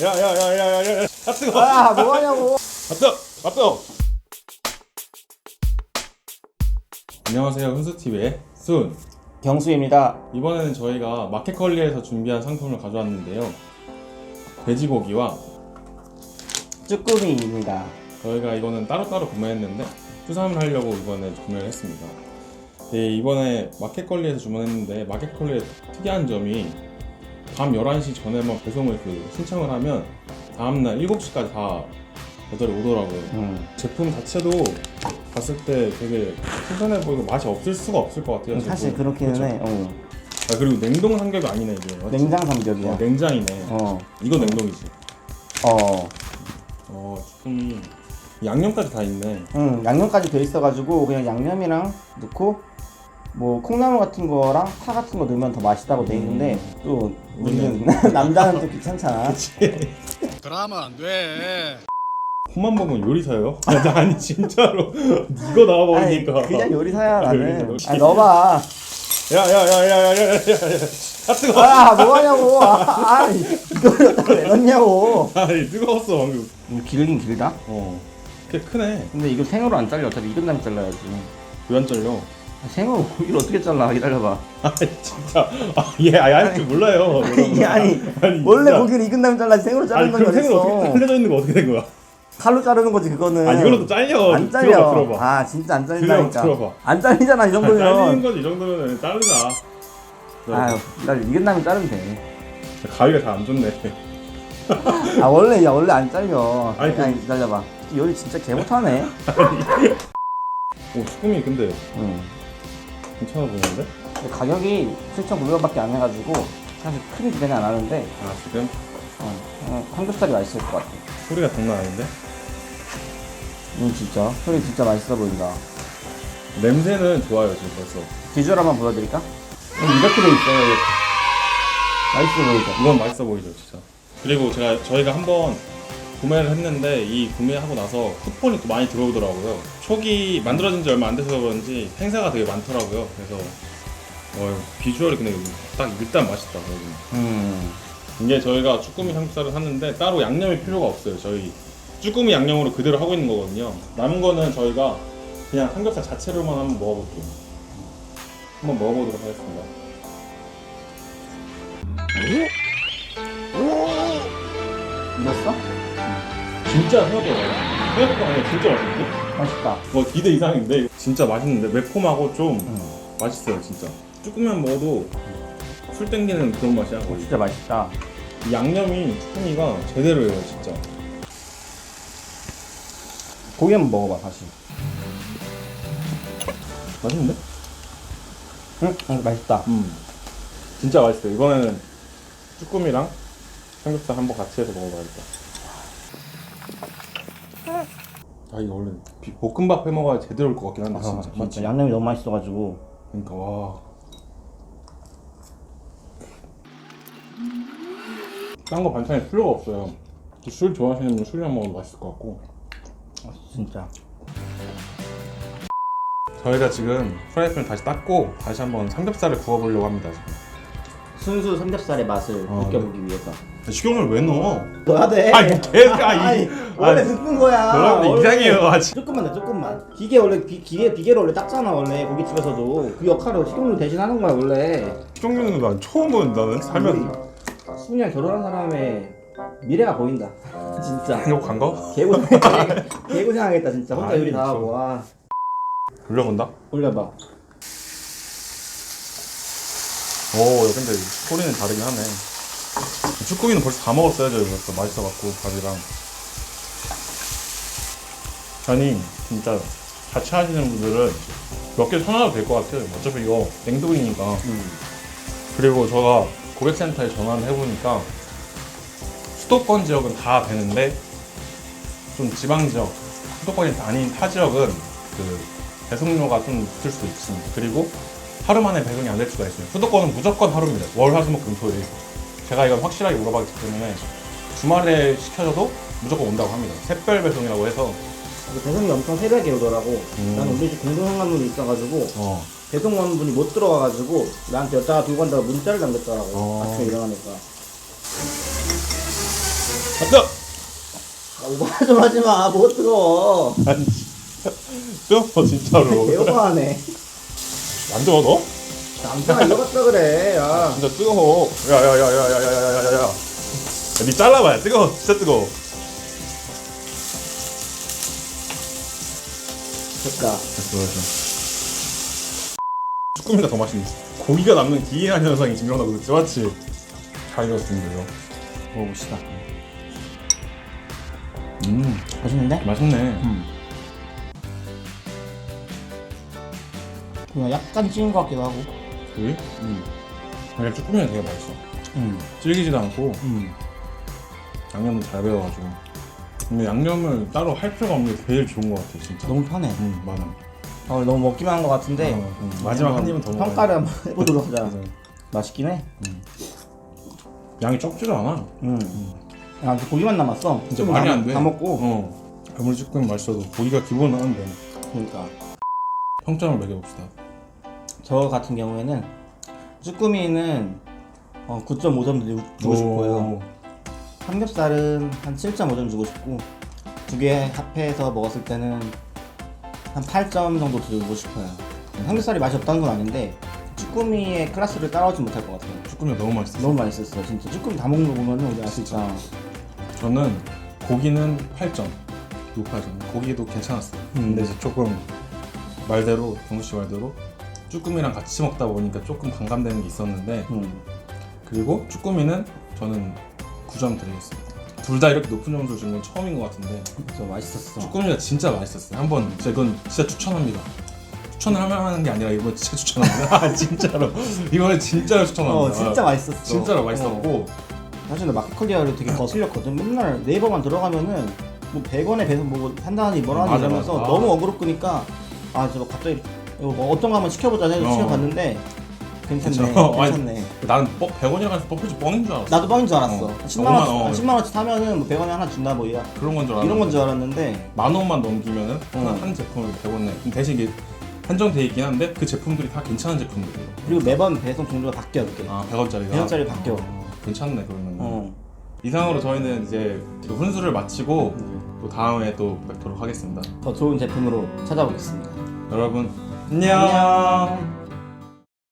야야야야야야 아 뜨거. 아 뭐하냐고. 아 뜨거 아 뜨거 안녕하세요 훈수TV의 순. 경수입니다. 이번에는 저희가 마켓컬리에서 준비한 상품을 가져왔는데요. 돼지고기와 쭈꾸미입니다. 저희가 이거는 따로따로 구매했는데 수삼을 하려고 이번에 구매를 했습니다. 네, 이번에 마켓컬리에서 주문했는데 마켓컬리의 특이한 점이 밤 11시 전에만 배송을 그 신청을 하면 다음날 7시까지 다 배달이 오더라고요 음. 제품 자체도 봤을 때 되게 신선해 보이고 맛이 없을 수가 없을 것 같아요 사실 제품. 그렇기는 그쵸? 해 어. 아, 그리고 냉동 삼겹이 아니네 이게 맞지? 냉장 삼겹이야 어, 냉장이네 어. 이거 냉동이지 어. 어 쭈꾸미 양념까지 다 있네 응, 양념까지 돼 있어가지고 그냥 양념이랑 넣고 뭐 콩나물 같은 거랑 파 같은 거 넣으면 더 맛있다고 돼 있는데 또 우리는 남자는 또 귀찮잖아. 그러면 안 돼. 콩만 먹으면 요리사요? 아니, 아니 진짜로 이거 아니, 나와버리니까 그냥 요리사야 나는. 요리사. 아니 넣어봐. 야야야야야야야야 아 뜨거 아 뭐하냐고. 아, 아 이걸 여기다 왜 넣냐고. 아니 뜨거웠어 방금 음, 길긴 길다. 어꽤 크네 근데 이거 생으로 안 잘려. 어차피 익은 다음에 잘라야지. 왜 안 잘려? 아, 생으로 고기를 어떻게 잘라? 기다려봐. 아니 진짜 아얘알줄 몰라요 아니, 아니, 아니, 원래 진짜. 고기를 익은 다음에 잘라지 생으로 아니 자르는 건 그럼 생으로 어떻게. 잘려져 있는 거 어떻게 된 거야? 칼로 자르는 거지 그거는. 아 이걸로도 잘려 안 잘려. 들어봐 들어봐 아 진짜 안 잘린다니까. 들어봐. 안 잘리잖아 이 아, 잘리는 정도면. 거지 이 정도면 자르자 아유, 나 익은 다음에 자르면 돼. 가위가 잘안 좋네 아 원래 야 원래 안 잘려. 아니, 아니 그냥 기다려봐. 요리 진짜 개 못하네. 오 쭈꾸미 근데 응. 괜찮아 보이는데? 근데 가격이 7,900원밖에 안 해가지고 사실 큰 기대는 안 하는데 아 지금 어, 어, 삼겹살이 맛있을 것 같아. 소리가 장난 아닌데? 응 진짜 소리 진짜 맛있어 보인다. 냄새는 좋아요 지금 벌써 비주얼 한번 보여드릴까? 응, 이렇게 돼 있어요. 맛있어 보이죠? 이건 맛있어 보이죠 진짜 그리고 제가 저희가 한번 구매를 했는데 이 구매하고 나서 쿠폰이 또 많이 들어오더라고요. 초기 만들어진 지 얼마 안 돼서 그런지 행사가 되게 많더라고요. 그래서 어, 비주얼이 그냥 딱 일단 맛있다 음. 이게 저희가 쭈꾸미 삼겹살을 샀는데 따로 양념이 필요가 없어요 저희. 쭈꾸미 양념으로 그대로 하고 있는 거거든요. 남은 거는 저희가 그냥 삼겹살 자체로만 한번 먹어볼게요. 한번 먹어보도록 하겠습니다. 익 진짜 생각보다 생각보다 아니라 진짜 맛있는데? 맛있다. 뭐 기대 이상인데 진짜 맛있는데 매콤하고 좀 음. 맛있어요 진짜 쭈꾸미만 먹어도 술 땡기는 그런 맛이야 거의 진짜 맛있다. 이 양념이 쭈꾸미가 제대로예요 진짜 고기 한번 먹어봐 다시. 맛있는데? 응, 응 맛있다. 음 진짜 맛있어요 이번에는 쭈꾸미랑 삼겹살 한번 같이 해서 먹어봐야겠다 아 이거 원래 비- 볶음밥 해 먹어야 제대로 올 것 같긴 한데 아, 진짜 진짜? 양념이 너무 맛있어가지고 그러니까 와. 딴 거 반찬에 필요가 없어요. 술 좋아하시는 분 술이랑 먹으면 맛있을 것 같고. 아, 진짜. 저희가 지금 프라이팬을 다시 닦고 다시 한번 삼겹살을 구워보려고 합니다. 지금. 순수 삼겹살의 맛을 어, 느껴보기 위해서. 식용을 왜 넣어? 넣어야 돼. 아니 뭐 개가 아니, 이. 원래 아니, 넣는 거야. 원래. 이상해요. 아, 진- 조금만 더 조금만. 기계 원래 비, 기계 비계로 원래 닦잖아 원래 고깃집에서도 그 역할을 식용유 대신 하는 거야 원래. 식용유는 난 처음 보는 나는 살면서 수냥 결혼한 사람의 미래가 보인다. 진짜. 행복한 거? 개고생 개고생하겠다 진짜 혼자 아이, 요리 다 저- 하고 와. 돌려본다. 올려봐. 오, 근데 소리는 다르긴 하네. 쭈꾸미는 벌써 다 먹었어요, 저희 벌써 맛있어갖고 밥이랑. 아니 진짜 같이 하시는 분들은 몇 개 사놔도 될 것 같아요. 어차피 이거 냉동이니까. 음. 그리고 제가 고객센터에 전화를 해보니까 수도권 지역은 다 되는데 좀 지방 지역, 수도권이 아닌 타 지역은 그 배송료가 좀 붙을 수도 있습니다. 그리고 하루 만에 배송이 안 될 수가 있어요. 수도권은 무조건 하루입니다. 월, 화, 수, 목, 금, 토, 일. 제가 이건 확실하게 물어봤기 때문에 주말에 시켜줘도 무조건 온다고 합니다. 샛별 배송이라고 해서 이거 배송이 엄청 새벽에 오더라고. 음. 나는 우리 집 공동현관문이 있어가지고 어, 배송 원분이 못 들어가가지고 나한테 여기다가 두고 간다고 문자를 남겼더라고. 어. 아침에 일어나니까. 아, 오버 좀 하지 마. 뭐 뜨거워. 아니 진짜 뜨거워 진짜로 개오버하네. 안 뜨거워 너? 남자가 이거갔다 그래. 야. 진짜 뜨거워 야야야야야야야야야야 니 잘라봐야 뜨거워 진짜 뜨거워 됐다. 됐어 됐어 쭈꾸미가 더 맛있네 고기가 남는 기이한 현상이 증명하고 그랬지 맞지? 잘 익었습니다 이거 먹어봅시다. 음 맛있는데? 맛있네 음. 그냥 약간 찐 것 같기도 하고. 그래? 음. 그냥 쭈꾸미는 되게 맛있어 음. 질기지도 않고 음. 양념도 잘 배워가지고 근데 양념을 따로 할 필요가 없는 게 제일 좋은 것 같아 진짜 너무 편해. 음 맞아 어, 너무 먹기만 한 것 같은데. 어, 음, 마지막 한 입은 더 먹어야 평가를 한번 해보도록 하자. 맞아. 맛있긴 해. 양이 적지도 않아 음. 야, 이제 고기만 남았어. 진짜 좀 말이 다- 안 돼 다 먹고. 어 아무리 쭈꾸미 맛있어도 고기가 기본 하는데 그러니까. 평점을 매겨봅시다 저 같은 경우에는 쭈꾸미는 어, 9.5점 주고 싶고요. 삼겹살은 한 7.5점 주고 싶고 두 개 합해서 먹었을 때는 한 8점 정도 주고 싶어요. 삼겹살이 맛이 없다는 건 아닌데 쭈꾸미의 클래스를 따라오지 못할 것 같아요. 쭈꾸미가 너무 맛있어 너무 맛있었어요. 진짜 쭈꾸미 다 먹는 거 보면은 우리 아 진짜 저는 고기는 8점 높아져 고기도 괜찮았어요 음. 근데 이제 조금 말대로 경수 씨 말대로 쭈꾸미랑 같이 먹다 보니까 조금 반감되는 게 있었는데 음. 그리고 쭈꾸미는 저는 9점 드리겠습니다 둘 다 이렇게 높은 점수를 준 건 처음인 것 같은데 진짜 맛있었어. 쭈꾸미가 진짜 맛있었어요 한번 진짜 이건 진짜 추천합니다 추천을 하면 하는 게 아니라 이건 진짜 추천합니다 아, 진짜로 이거는 진짜로 추천합니다 어 진짜 맛있었어. 진짜로 어. 맛있었고 사실 나 마켓컬리아를 되게 거슬렸거든. 맨날 네이버만 들어가면은 뭐 100원에 배송 뭐 산다니 뭐라니 맞아, 이러면서 맞아. 너무 어그로 끄니까 아 저거 갑자기 이거 뭐 어떤 거 한번 시켜보자 해서 어. 시켜봤는데 괜찮네. 그쵸? 아니, 괜찮네. 나는 뻑 100원이라서 뻑해지 뻥인 줄 알았어 나도 뻥인 줄 알았어. 어. 10만 너무나, 원, 어. 10만 원치 사면은 뭐 100원에 하나 준다 뭐 이런 그런 건 줄 알았는데 이런 건 줄 알았는데 만 원만 넘기면은 하나 어. 한 제품을 100원 내 근데 대신 이게 한정돼 있긴 한데 그 제품들이 다 괜찮은 제품들이에요 그리고 매번 배송 종류가 바뀌어 이렇게. 아 100원짜리가 100원짜리 바뀌어. 괜찮네 그러면 어. 이상으로 저희는 이제 그 훈수를 마치고 음. 또 다음에 또 뵙도록 하겠습니다 더 좋은 제품으로 찾아보겠습니다. 여러분 안녕. 안녕.